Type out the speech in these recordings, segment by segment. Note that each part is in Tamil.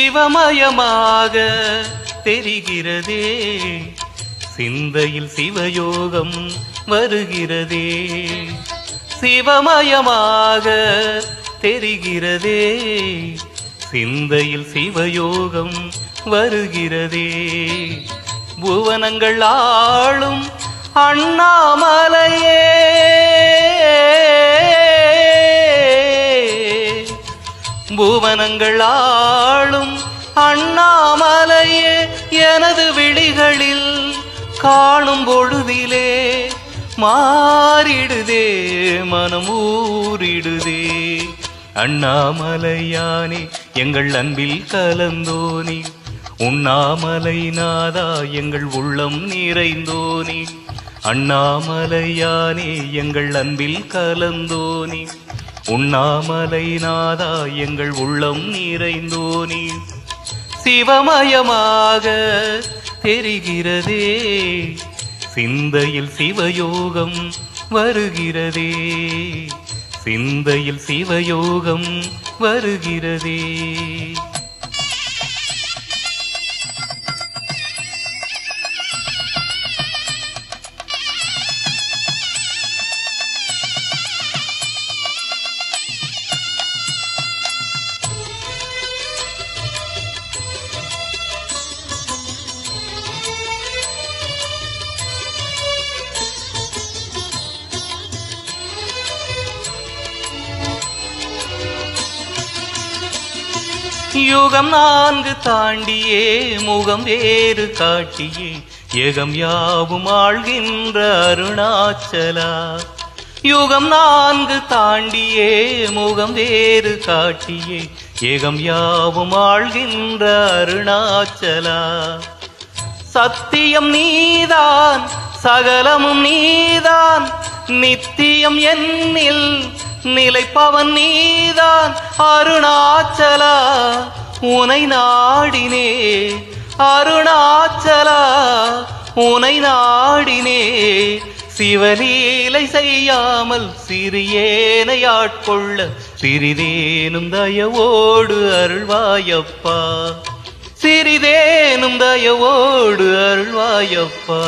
சிவமயமாக தெரிகிறதே. சிந்தையில் சிவயோகம் வருகிறதே. சிவமயமாக தெரிகிறதே. சிந்தையில் சிவயோகம் வருகிறதே. புவனங்கள் ஆளும் அண்ணாமலையே. புவனங்கள் ஆளும் அண்ணாமலையே எனது விழிகளில் காணும் பொழுதிலே மாறிடுதே மனம் ஊறிடுதே அண்ணாமலையானே எங்கள் அன்பில் கலந்தோனே. உண்ணாமலை நாதா எங்கள் உள்ளம் நிறைந்தோனே. அண்ணாமலையானே எங்கள் அன்பில் கலந்தோனே. உண்ணாமலை நாதா எங்கள் உள்ளம் நிறைந்தோனி. சிவமயமாக தெரிகிறதே. சிந்தையில் சிவயோகம் வருகிறதே. சிந்தையில் சிவயோகம் வருகிறதே. யுகம் நான்கு தாண்டியே முகம் வேறு காட்டியே. ஏகம் யாவும் ஆழ்கின்ற அருணாச்சலா. யுகம் நான்கு தாண்டியே முகம் வேறு காட்டியே. ஏகம் யாவும் ஆழ்கின்ற அருணாச்சலா. சத்தியம் நீதான் சகலமும் நீதான். நித்தியம் என்னில் நிலைப்பவன் நீதான் அருணாச்சலா. உனை நாடினே அருணாச்சலா. உனை நாடினே சிவலீலை செய்யாமல் சிறியேனை ஆட்கொள்ள சிறிதேனும் தயவோடு அருள்வாயப்பா. சிறிதேனும் தயவோடு அருள்வாயப்பா.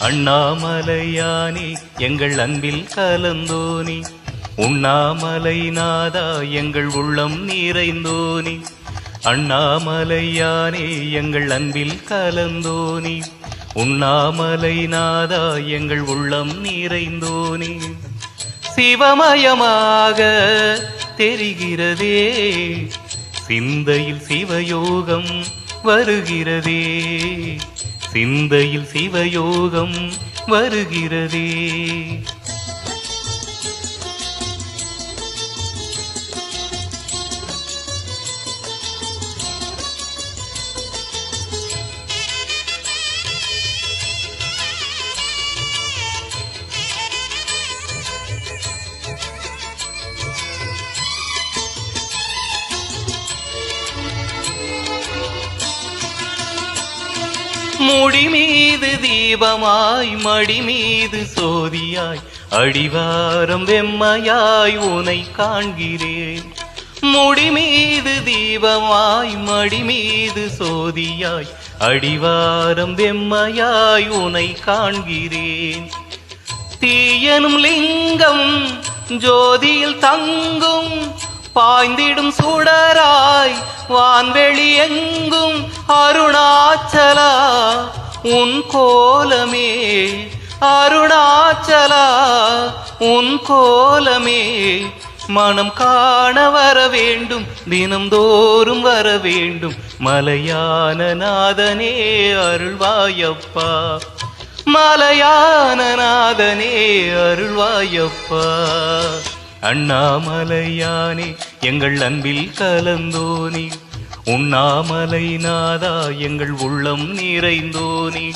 அண்ணாமலையானே எங்கள் அன்பில் கலந்தோனி. உண்ணாமலை நாதா எங்கள் உள்ளம் நிறைந்தோனி. அண்ணாமலையானே எங்கள் அன்பில் கலந்தோனி. உண்ணாமலை நாதா எங்கள் உள்ளம் நிறைந்தோனி. சிவமயமாக தெரிகிறதே சிந்தையில் சிவயோகம் வருகிறதே. சிந்தையில் சிவயோகம் வருகிறதே. முடி மீது தீபமாய் மடி மீது சோதியாய் அடிவாரம் வெம்மையாய் உனை காண்கிறேன். முடி மீது தீபமாய் மடி மீது சோதியாய் அடிவாரம் வெம்மையாய் உனை காண்கிறேன். தீயனும் லிங்கம் ஜோதியில் தங்கும் பாய்ந்திடும் சுடராய் வான்வெளி எங்கும் அருணாச்சலா உன் கோலமே. அருணாச்சலா உன் கோலமே. மனம் காண வர வேண்டும் தினம்தோறும் வர வேண்டும். மலையான நாதனே அருள்வாயப்பா. மலையான நாதனே அருள்வாயப்பா. அண்ணாமலையானே எங்கள் அன்பில் கலந்தோனி. உண்ணாமலை நாதா எங்கள் உள்ளம் நிறைந்தோனி.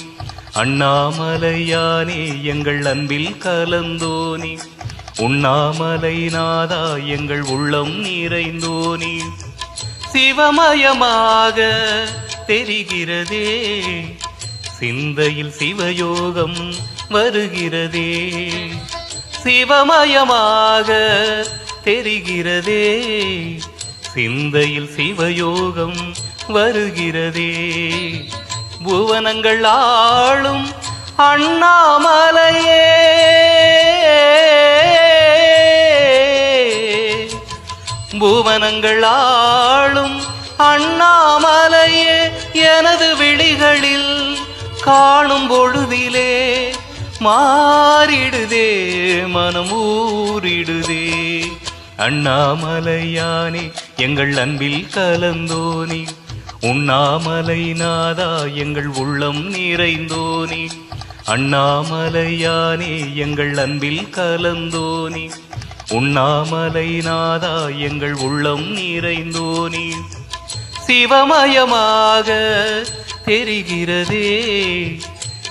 அண்ணாமலையானே எங்கள் அன்பில் கலந்தோனி. உண்ணாமலை நாதா எங்கள் உள்ளம் நிறைந்தோனி. சிவமயமாக தெரிகிறதே சிந்தையில் சிவயோகம் வருகிறதே. சிவமயமாக தெரிகிறதே. சிந்தையில் சிவயோகம் வருகிறதே. புவனங்கள் ஆளும் அண்ணாமலையே. புவனங்கள் ஆளும் அண்ணாமலையே. எனது விழிகளில் காணும் பொழுதிலே மாறிடுதே மனமூறிடுதே. அண்ணாமலையானே எங்கள் அன்பில் கலந்தோனி. உண்ணாமலை நாதா எங்கள் உள்ளம் நிறைந்தோனி. அண்ணாமலையானே எங்கள் அன்பில் கலந்தோனி. உண்ணாமலை நாதா எங்கள் உள்ளம் நிறைந்தோனே. சிவமயமாக தெரிகிறதே.